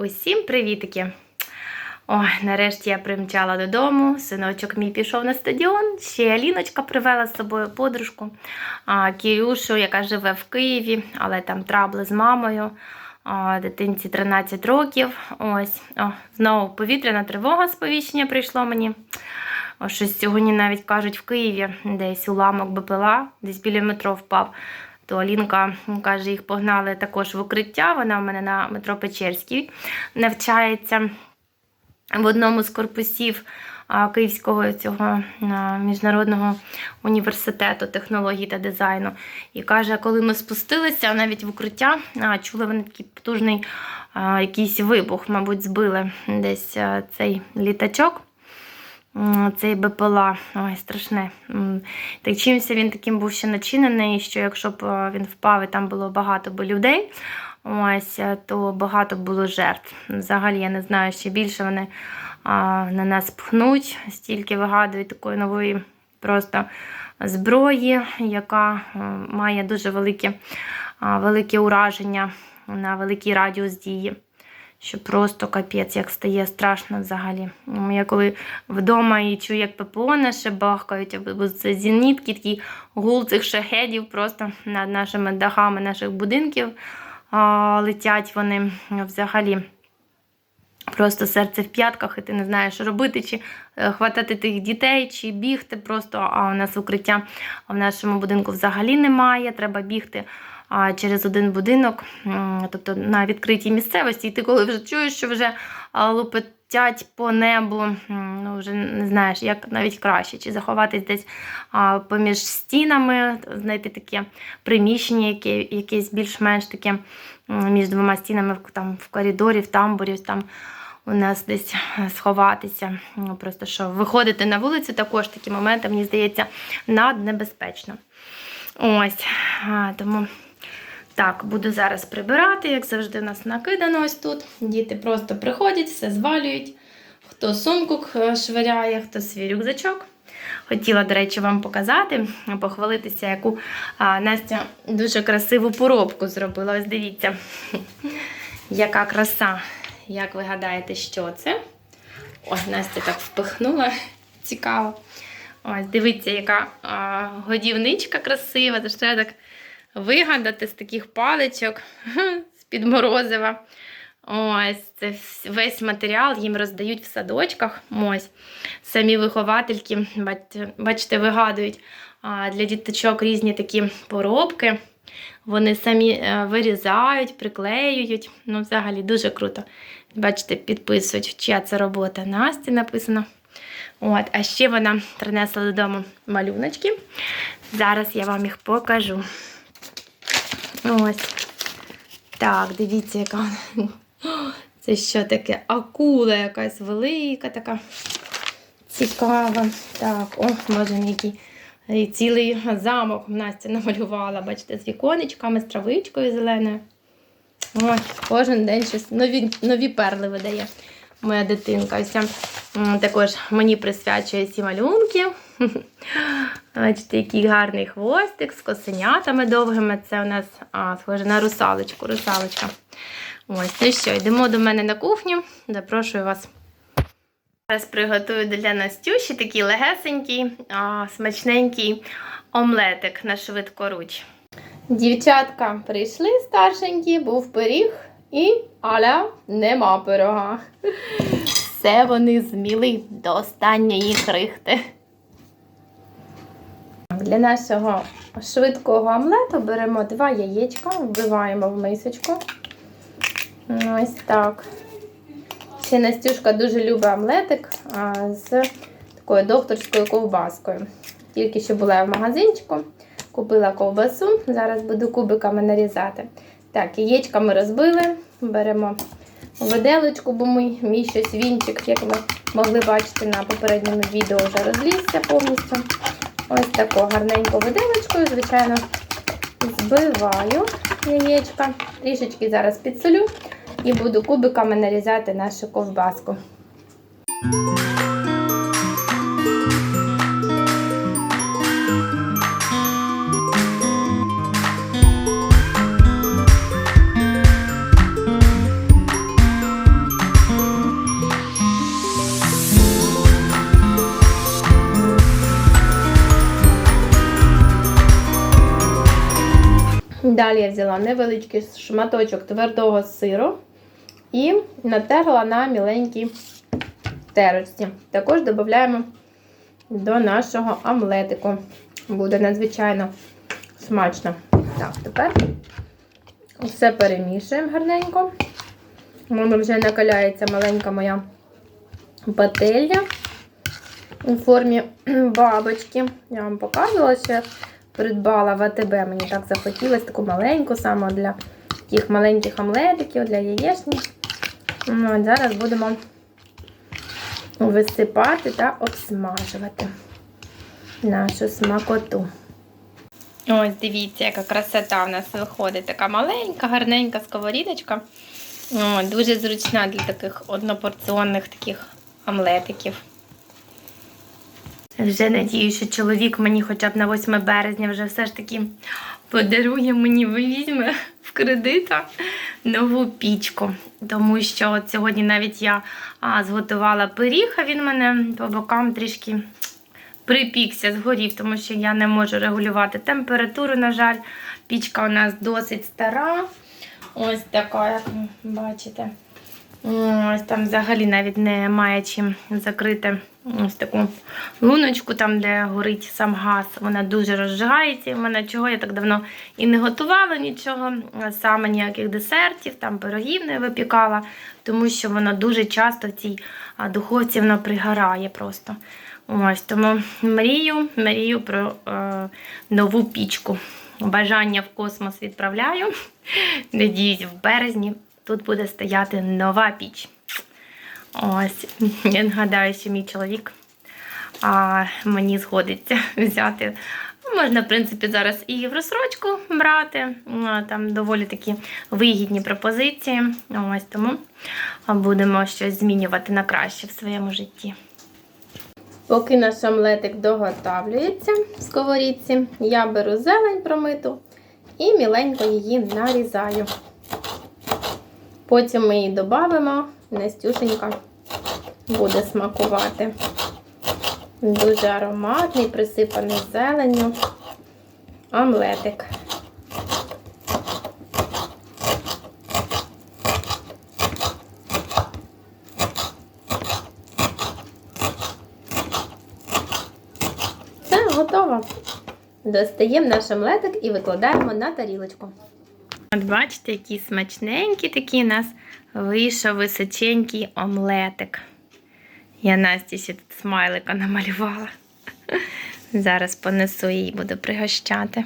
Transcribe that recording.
Усім привітики! Ой, нарешті я примчала додому. Синочок мій пішов на стадіон. Ще Аліночка привела з собою подружку а, Кірюшу, яка живе в Києві, але там трабли з мамою. А, дитинці 13 років. Ось, О, знову повітряна тривога сповіщення прийшло мені. О, щось сьогодні навіть кажуть в Києві, десь уламок БПЛА, десь біля метро впав. То Алінка каже, їх погнали також в укриття. Вона в мене на метро Печерській навчається в одному з корпусів Київського цього міжнародного університету технологій та дизайну. І каже, коли ми спустилися навіть в укриття, чули вони такий потужний якийсь вибух, мабуть, збили десь цей літачок. Цей БПЛА, ой, страшне. Так чимся він таким був ще начинений, що якщо б е, він впав і там було багато б людей, ось, е, то багато б було жертв. Взагалі, я не знаю, ще більше вони а, на нас пхнуть, стільки вигадують такої нової просто зброї, яка е, має дуже велике, а, велике ураження на великий радіус дії що просто капець, як стає страшно взагалі. Я коли вдома і чую, як ППО наше бахкають, або це зенітки, такий гул цих шахедів просто над нашими дахами наших будинків а, летять вони взагалі. Просто серце в п'ятках, і ти не знаєш, що робити, чи е, хватати тих дітей, чи бігти просто. А у нас укриття в нашому будинку взагалі немає. Треба бігти через один будинок, тобто на відкритій місцевості. І ти коли вже чуєш, що вже а, лупетять по небу, ну вже не знаєш, як навіть краще, чи заховатись десь поміж стінами, знайти таке приміщення, яке, якесь більш-менш таке між двома стінами там, в коридорі, в тамбурі, там у нас десь сховатися. Ну, Просто що виходити на вулицю також такі моменти, мені здається, наднебезпечно. Ось, тому так, буду зараз прибирати, як завжди, у нас накидано ось тут. Діти просто приходять, все звалюють. Хто сумку швиряє, хто свій рюкзачок. Хотіла, до речі, вам показати, похвалитися, яку Настя дуже красиву поробку зробила. Ось дивіться, яка краса. Як ви гадаєте, що це? Ой, Настя так впихнула. Цікаво. Ось, дивіться, яка а, годівничка красива. Тож треба так вигадати з таких паличок з-під морозива. Ось, це весь матеріал їм роздають в садочках. Ось. Самі виховательки, бачите, вигадують для діточок різні такі поробки. Вони самі е, вирізають, приклеюють. Ну, взагалі дуже круто. Бачите, підписують, чия це робота. Насті написано. От, а ще вона принесла додому малюночки. Зараз я вам їх покажу. Ось. Так, дивіться, яка. Це що таке? Акула якась велика така. Цікава. Так, о, мій який. Цілий замок Настя намалювала, бачите, з віконечками, з травичкою зеленою. Ой, кожен день щось нові, нові перли видає моя дитинка. Ось також мені присвячує ці малюнки. Бачите, який гарний хвостик з косенятами довгими. Це у нас а, схоже на русалочку. Русалочка. Ось, ну що, йдемо до мене на кухню. Запрошую вас. Зараз приготую для Настюші такий легесенький, а, смачненький омлетик на швидкоруч. Дівчатка прийшли старшенькі, був пиріг і аля нема пирога. Все вони зміли до останньої крихти. Для нашого швидкого омлету беремо два яєчка, вбиваємо в мисочку. Ось так. Ще Настюшка дуже любить омлетик з такою докторською ковбаскою. Тільки що була я в магазинчику, купила ковбасу, зараз буду кубиками нарізати. Так, яєчка ми розбили, беремо виделочку, бо мій, мій щось вінчик, як ви могли бачити на попередньому відео, вже розлізся повністю. Ось таку гарненьку виделочкою, звичайно, збиваю яєчка. Трішечки зараз підсолю і буду кубиками нарізати нашу ковбаску. Далі я взяла невеличкий шматочок твердого сиру і натерла на міленькій терочці. Також додаємо до нашого омлетику. Буде надзвичайно смачно. Так, тепер все перемішуємо гарненько. У мене вже накаляється маленька моя пательня у формі бабочки. Я вам показувала, я придбала в АТБ. Мені так захотілося таку маленьку, саме для таких маленьких омлетиків, для яєчні. Ну, зараз будемо висипати та обсмажувати нашу смакоту. Ось дивіться, яка красота в нас виходить. Така маленька, гарненька сковорідочка. О, дуже зручна для таких однопорціонних таких омлетиків. Вже надію, що чоловік мені хоча б на 8 березня вже все ж таки подарує мені, візьме в кредита нову пічку. Тому що от сьогодні навіть я а, зготувала пиріг, а він мене по бокам трішки припікся, згорів, тому що я не можу регулювати температуру, на жаль. Пічка у нас досить стара. Ось така, як бачите. Ось там взагалі навіть немає чим закрити ось таку луночку, там, де горить сам газ. Вона дуже розжигається. І в мене чого я так давно і не готувала нічого, саме ніяких десертів, там пирогів не випікала, тому що воно дуже часто в цій духовці воно пригорає просто. Ось тому мрію, мрію про е, нову пічку. Бажання в космос відправляю. Надіюсь, в березні тут буде стояти нова піч. Ось, я нагадаю, що мій чоловік а, мені згодиться взяти. Ну, Можна, в принципі, зараз і в розсрочку брати. Там доволі такі вигідні пропозиції. Ось тому будемо щось змінювати на краще в своєму житті. Поки наш омлетик доготавлюється в сковорідці, я беру зелень промиту і міленько її нарізаю. Потім ми її додамо, Настюшенька буде смакувати. Дуже ароматний, присипаний зеленню. Омлетик. Все, готово. Достаємо наш омлетик і викладаємо на тарілочку. От бачите, який смачненький такий у нас вийшов височенький омлетик. Я Насті ще тут смайлика намалювала. Зараз понесу її, буду пригощати.